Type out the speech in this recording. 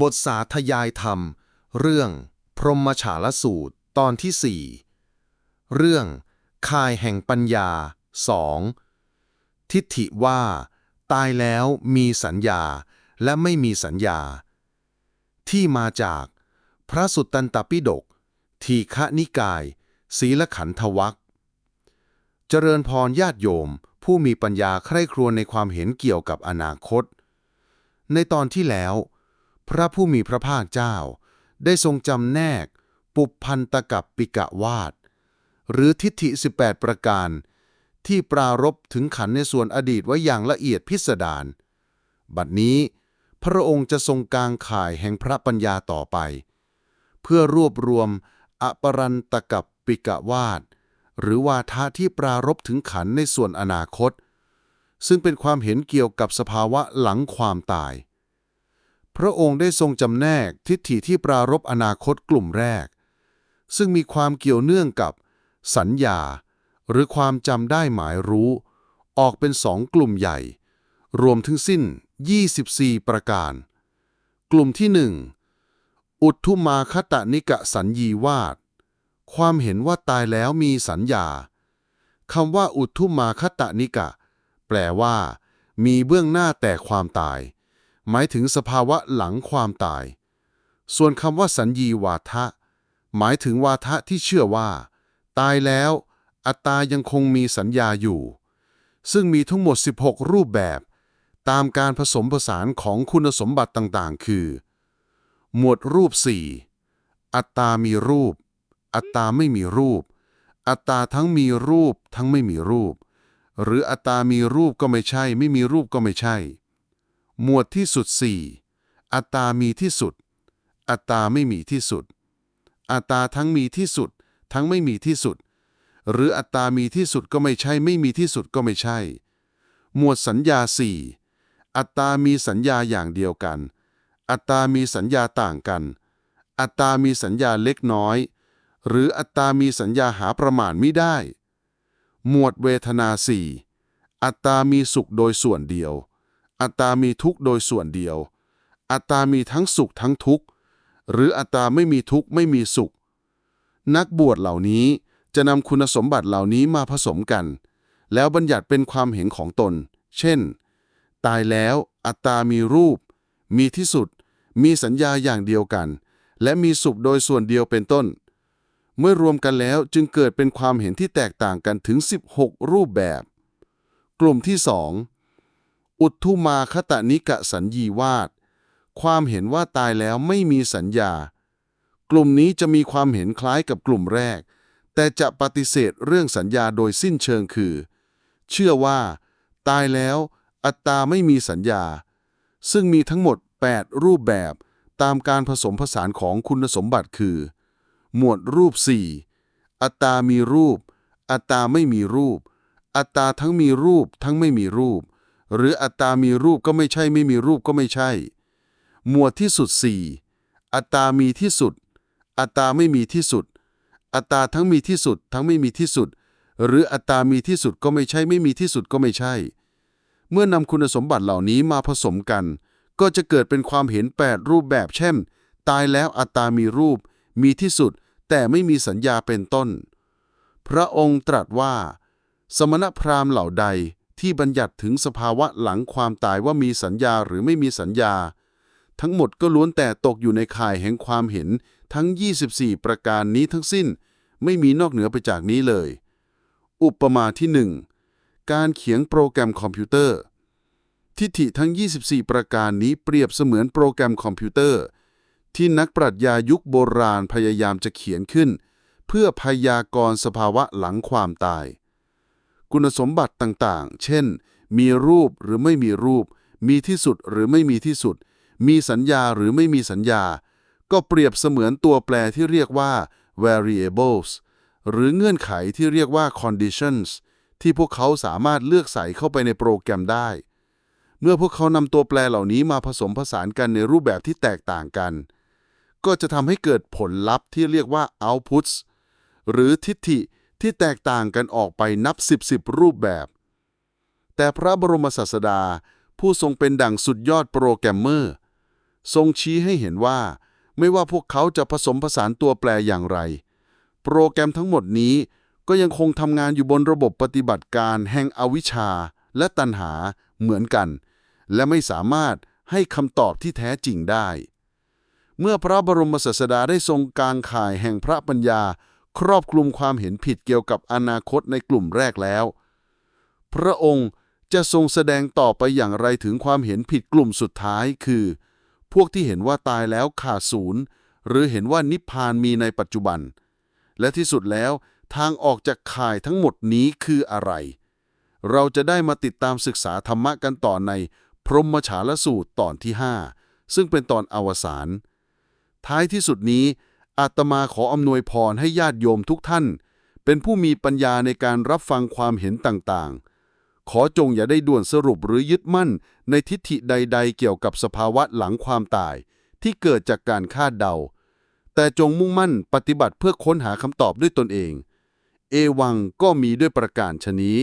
บทสาธยายธรรม เรื่อง พรหมฉาลสูตร ตอนที่สี่เรื่องคายแห่งปัญญาสองทิฏฐิว่า ตายแล้วมีสัญญาและไม่มีสัญญา ที่มาจาก พระสุตตันตปิฎกทีฆนิกาย ศีลขันธวัคเจริญพรญาติโยม ผู้มีปัญญาใคร่ครวญในความเห็นเกี่ยวกับอนาคต ในตอนที่แล้ว พระผู้มีพระภาคเจ้า ได้ทรงจำแนก ปุพพันตกับปิกะวาดหรือทิฏฐิ 18 ประการ ที่ปรารบถึงขันในส่วนอดีตไว้อย่างละเอียดพิสดาร บัดนี้พระองค์จะทรงกางข่ายแห่งพระปัญญาต่อไป เพื่อรวบรวมอปรันตกับปิกะวาดหรือวาทะที่ปรารบถึงขันในส่วนอนาคต ซึ่งเป็นความเห็นเกี่ยวกับสภาวะหลังความตาย พระองค์ได้ทรงจำแนกทิฏฐิที่ปรารบอนาคตกลุ่มแรก ซึ่งมีความเกี่ยวเนื่องกับ สัญญา หรือความจำได้หมายรู้ ออกเป็นสองกลุ่มใหญ่ รวมทั้งสิ้น 24 ประการ กลุ่มที่หนึ่งอุทุมาคตนิกะสัญญีวาดความเห็นว่าตายแล้วมีสัญญาคำว่าอุทุมาคตนิกะ แปลว่า มีเบื้องหน้าแต่ความตาย หมายถึงสภาวะหลังความตาย ส่วนคำว่าสัญญีวาทะ หมายถึงวาทะที่เชื่อว่า ตายแล้วอัตตายังคงมีสัญญาอยู่ ซึ่งมีทั้งหมด 16 รูปแบบ ตามการผสมผสานของคุณสมบัติต่างๆ คือ หมวดรูป 4 อัตตามีรูป อัตตาไม่มีรูป อัตตาทั้งมีรูปทั้งไม่มีรูป หรืออัตตามีรูปก็ไม่ใช่ ไม่มีรูปก็ไม่ใช่ หมวดที่สุด 4 อัตตามีที่สุด อัตตาไม่มีที่สุด อัตตาทั้งมีที่สุด ทั้งไม่มีที่สุด หรืออัตตามีที่สุดก็ไม่ใช่ ไม่มีที่สุดก็ไม่ใช่ หมวดสัญญา4อัตตามีสัญญาอย่างเดียวกัน อัตตามีสัญญาต่างกัน อัตตามีสัญญาเล็กน้อย หรืออัตตามีสัญญาหาประมาณไม่ได้ หมวดเวทนา4อัตตามีสุขโดยส่วนเดียว อัตตามีทุกโดยส่วนเดียว อัตตามีทั้งสุขทั้งทุกข์หรืออัตตาไม่มีทุกข์ไม่มีสุข นักบวชเหล่านี้จะนำคุณสมบัติเหล่านี้มาผสมกัน แล้วบัญญัติเป็นความเห็นของตน เช่น ตายแล้วอัตตามีรูป มีที่สุด มีสัญญาอย่างเดียวกัน และมีสุขโดยส่วนเดียวเป็นต้น เมื่อรวมกันแล้วจึงเกิดเป็นความเห็นที่แตกต่างกันถึง 16 รูปแบบ กลุ่มที่2อุ อุทุมาคตนิกะสัญญีวาดความเห็นว่าตายแล้วไม่มีสัญญา กลุ่มนี้จะมีความเห็นคล้ายกับกลุ่มแรก แต่จะปฏิเสธเรื่องสัญญาโดยสิ้นเชิงคือ เชื่อว่า ตายแล้วอัตตาไม่มีสัญญา ซึ่งมีทั้งหมด 8 รูปแบบตามการผสมผสานของคุณสมบัติคือ หมวดรูป 4 อัตตามีรูป อัตตาไม่มีรูป อัตตาทั้งมีรูปทั้งไม่มีรูป หรืออัตตามีรูปก็ไม่ใช่ไม่มีรูปก็ไม่ใช่ หมวดที่สุด 4 อัตตามีที่สุด อัตตาไม่มีที่สุด อัตตาทั้งมีที่สุด ทั้งไม่มีที่สุด หรืออัตตามีที่สุดก็ไม่ใช่ไม่มีที่สุดก็ไม่ใช่ เมื่อนำคุณสมบัติเหล่านี้มาผสมกัน ก็จะเกิดเป็นความเห็น 8 รูปแบบเช่น ตายแล้วอัตตามีรูป มีที่สุด แต่ไม่มีสัญญาเป็นต้น พระองค์ตรัสว่า สมณพราหมณ์เหล่าใด ที่บัญญัติถึงสภาวะหลังความตายว่ามีสัญญาหรือไม่มีสัญญา ทั้งหมดก็ล้วนแต่ตกอยู่ในข่ายแห่งความเห็นทั้ง 24 ประการนี้ทั้งสิ้น ไม่มีนอกเหนือไปจากนี้เลย อุปมาที่หนึ่งการเขียนโปรแกรมคอมพิวเตอร์ ทิฏฐิทั้ง 24 ประการนี้เปรียบเสมือนโปรแกรมคอมพิวเตอร์ ที่นักปรัชญายุคโบราณพยายามจะเขียนขึ้น เพื่อพยากรณ์สภาวะหลังความตาย คุณสมบัติต่างๆ เช่น มีรูปหรือไม่มีรูป มีที่สุดหรือไม่มีที่สุด มีสัญญาหรือไม่มีสัญญา ก็เปรียบเสมือนตัวแปรที่เรียกว่า variables หรือเงื่อนไขที่เรียกว่า conditions ที่พวกเขาสามารถเลือกใส่เข้าไปในโปรแกรมได้ เมื่อพวกเขานำตัวแปรเหล่านี้มาผสมผสานกันในรูปแบบที่แตกต่างกัน ก็จะทำให้เกิดผลลัพธ์ที่เรียกว่า outputs หรือทิฏฐิ ที่แตกต่างกันออกไปนับสิบสิบรูปแบบ แต่พระบรมศาสดาผู้ทรงเป็นดั่งสุดยอดโปรแกรมเมอร์ ทรงชี้ให้เห็นว่า ไม่ว่าพวกเขาจะผสมผสานตัวแปรอย่างไร โปรแกรมทั้งหมดนี้ก็ยังคงทำงานอยู่บนระบบปฏิบัติการแห่งอวิชชาและตัณหาเหมือนกัน และไม่สามารถให้คำตอบที่แท้จริงได้ เมื่อพระบรมศาสดาได้ทรงกางข่ายแห่งพระปัญญา ครอบคลุมความเห็นผิดเกี่ยวกับอนาคตในกลุ่มแรกแล้ว พระองค์จะทรงแสดงต่อไปอย่างไรถึงความเห็นผิดกลุ่มสุดท้ายคือ พวกที่เห็นว่าตายแล้วขาดศูนย์ หรือเห็นว่านิพพานมีในปัจจุบัน และที่สุดแล้วทางออกจากข่ายทั้งหมดนี้คืออะไร เราจะได้มาติดตามศึกษาธรรมะกันต่อในพรหมฉาลสูตรตอนที่ 5 ซึ่งเป็นตอนอวสานท้ายที่สุดนี้ อาตมาขออำนวยพรให้ญาติโยมทุกท่าน เป็นผู้มีปัญญาในการรับฟังความเห็นต่างๆ ขอจงอย่าได้ด่วนสรุปหรือยึดมั่นในทิฏฐิใด ๆ เกี่ยวกับสภาวะหลังความตาย ที่เกิดจากการคาดเดา แต่จงมุ่งมั่นปฏิบัติเพื่อค้นหาคำตอบด้วยตนเอง เอวังก็มีด้วยประการชนี้